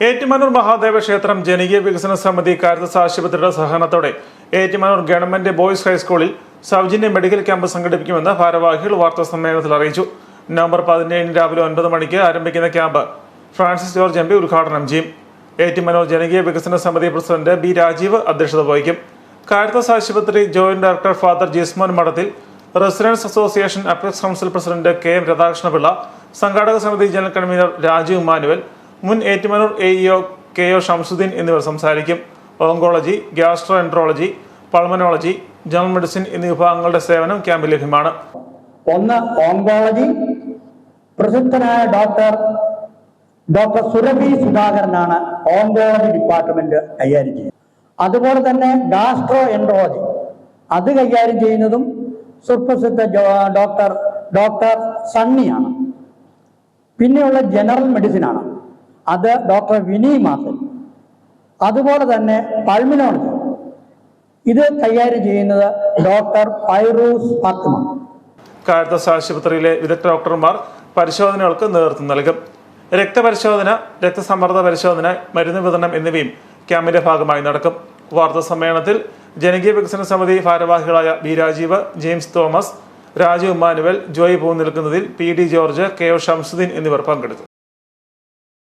ഏറ്റുമാനൂർ മഹാദേവ ക്ഷേത്രം ജനകീയ വികസന സമിതി കാരിതസ് ആശുപത്രിയുടെ സഹകരണത്തോടെ ഏറ്റുമാനൂർ ഗവൺമെന്റ് ബോയ്സ് ഹൈസ്കൂളിൽ സൗജന്യ മെഡിക്കൽ ക്യാമ്പ് സംഘടിപ്പിക്കുമെന്ന് ഭാരവാഹികൾ വാർത്താ സമ്മേളനത്തിൽ അറിയിച്ചു. നവംബർ പതിനേഴിന് രാവിലെ ഒൻപത് മണിക്ക് ആരംഭിക്കുന്ന camp Francis George M P ഉദ്ഘാടനം ചെയ്യും. ഏറ്റുമാനൂർ ജനകീയ വികസന സമിതി പ്രസിഡന്റ് ബി രാജീവ് അധ്യക്ഷത വഹിക്കും. കാരിതസ് ആശുപത്രി joint director father Jismon Madathil residence association apex council president K M Radhakrishnapillai സംഘാടക സമിതി ജനറൽ കൺവീനർ രാജീവ് മാനുവൽ മുൻ Ettumanoor A EO K O Shamsuddin എന്നിവർ സംസാരിക്കും. Oncology gastroenterology pulmonology general medicine എന്നീ വിഭാഗങ്ങളുടെ സേവനം ക്യാമ്പിൽ ലഭ്യമാണ്. ഒന്ന് ഓങ്കോളജി. പ്രസിദ്ധനായ ഡോക്ടർ ഡോക്ടർ സുരഭി സുധാകരനാണ് ഓങ്കോളജി ഡിപ്പാർട്ട്മെന്റ് കൈകാര്യം ചെയ്യുന്നത്. അതുപോലെ തന്നെ ഗാസ്ട്രോ എൻട്രോളജി അത് കൈകാര്യം ചെയ്യുന്നതും സുപ്രസിദ്ധ ഡോക്ടർ ഡോക്ടർ സണ്ണിയാണ്. പിന്നെയുള്ള ജനറൽ മെഡിസിൻ ആണ് അത് ഡോക്ടർ വിനി മാത്തൻ അതുപോലെ തന്നെ പൾമിനോളജി. ഇത് കൈകാര്യം ചെയ്യുന്നത് ഡോക്ടർ ഫൈറൂസ് ഫാത്തിമ. കാരിത്താസ് ആശുപത്രിയിലെ വിദഗ്ധ ഡോക്ടർമാർ പരിശോധനകൾക്ക് നേതൃത്വം നൽകും. രക്തപരിശോധന രക്തസമ്മർദ്ദ പരിശോധന മരുന്ന് വിതരണം എന്നിവയും ക്യാമ്പിന്റെ ഭാഗമായി നടക്കും. വാർത്താ സമ്മേളനത്തിൽ ജനകീയ വികസന സമിതി ഭാരവാഹികളായ B Rajeev James Thomas Raju Emmanuel Joy പൂ നിൽക്കുന്നതിൽ P D George K O Shamsuddin എന്നിവർ പങ്കെടുത്തു.